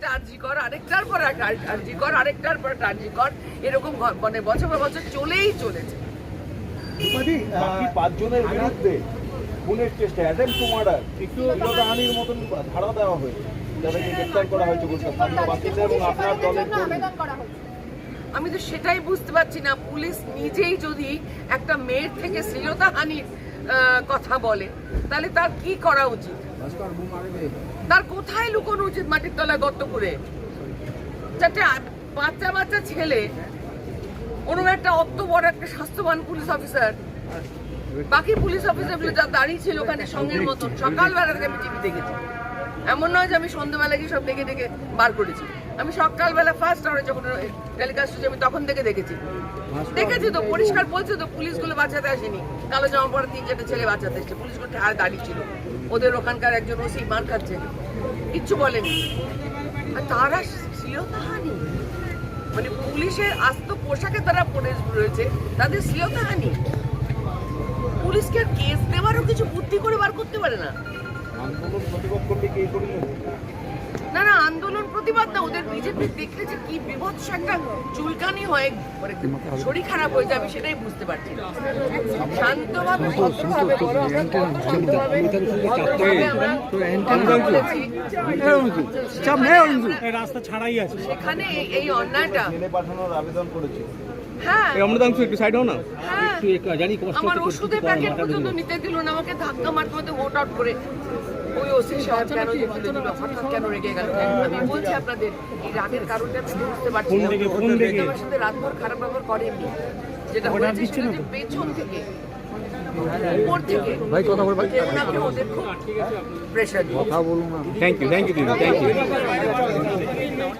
একটা আর্জি কর আরেকটার পর একটা আর্জি কর আরেকটার পর একটা আর্জি কর। এরকম মানে বছর পর বছর চলেই চলেছে। বাকি পাঁচজনের বিরুদ্ধে খুনের চেষ্টা অ্যাটেম্প টু মার্ডার একটু হানির মতন ধারা দেওয়া হয়েছে যাদেরকে গ্রেপ্তার করা হয়েছে স্থানীয় বাসিন্দা এবং আপনার দলের কর্মী। আবেদন করা হয়েছে আমি তো সেটাই বুঝতে পারছি না। পুলিশ নিজেই যদি একটা মেয়ের থেকে শ্লীলতাহানির কথা বলে, তাহলে তার কি করা উচিত? তার কোথায় লুকোনো উচিত মাটির তলায় গর্ত করে? চারটে বাচ্চা বাচ্চা ছেলে ওরকম একটা অত বড় একটা স্বাস্থ্যবান পুলিশ অফিসার। বাকি পুলিশ অফিসারগুলো যা দাঁড়িয়ে ছিল ওখানে সঙ্গের মতন। সকালবেলা থেকে আমি টিভি দেখেছি। এমন নয় যে আমি সন্ধ্যেবেলা গিয়ে সব দেখে দেখে বার করেছি। আমি সকালবেলা ফার্স্ট আওয়ারে যখন টেলিকাস্ট হচ্ছে আমি তখন থেকে দেখেছি। দেখেছি তো পরিষ্কার বলছে তো পুলিশগুলো বাঁচাতে আসেনি। কালো জামা পরা তিন চারটে ছেলে বাঁচাতে এসছে। পুলিশগুলো আর দাঁড়িয়ে ছিল। ওদের ওখানকার একজন ওসি মার খাচ্ছে। কিচ্ছু বলেনি। আর তারা শ্লীলতাহানি মানে পুলিশের আস্ত পোশাকে তারা পরে রয়েছে তাদের শ্লীলতাহানি পুলিশকে কেস দেওয়ারও কিছু বুদ্ধি করে বার করতে পারে না। না না আন্দোলন প্রতিবাদ না ওদের বিজেপি দেখলে যে কি বিভৎস একটা চুলকানি হয় মানে শরীর খারাপ হয়ে যাবে সেটাই বুঝতে পারছি না। শান্তভাবে ভদ্রভাবে বলো আমরা কত শান্তভাবে ভদ্রভাবে আমরা কথা বলেছি। রাস্তা ছাড়াই আছে। সেখানে এই- অন্যায়টা। পাঠানোর আবেদন করেছে। হ্যাঁ। অমৃতাংশু একটু সাইড হও না। হ্যাঁ। জানি আমার ওষুধের প্যাকেট পর্যন্ত নিতে দিল না আমাকে ধাক্কা মারতে মারতে ভোট আউট করে ওই ওসি সাহেব কেন হঠাৎ কেন রেগে গেল? আমি বলছি আপনাদের এই রাগের কারণটা আমি বুঝতে পারছি না। আমার সাথে রাতভর খারাপ ব্যবহার করেননি। যেটা হয়েছে সেটা যে পেছন থেকে উপর থেকে ভাই কথা বল ওদের খুব pressure thank you thank you thank you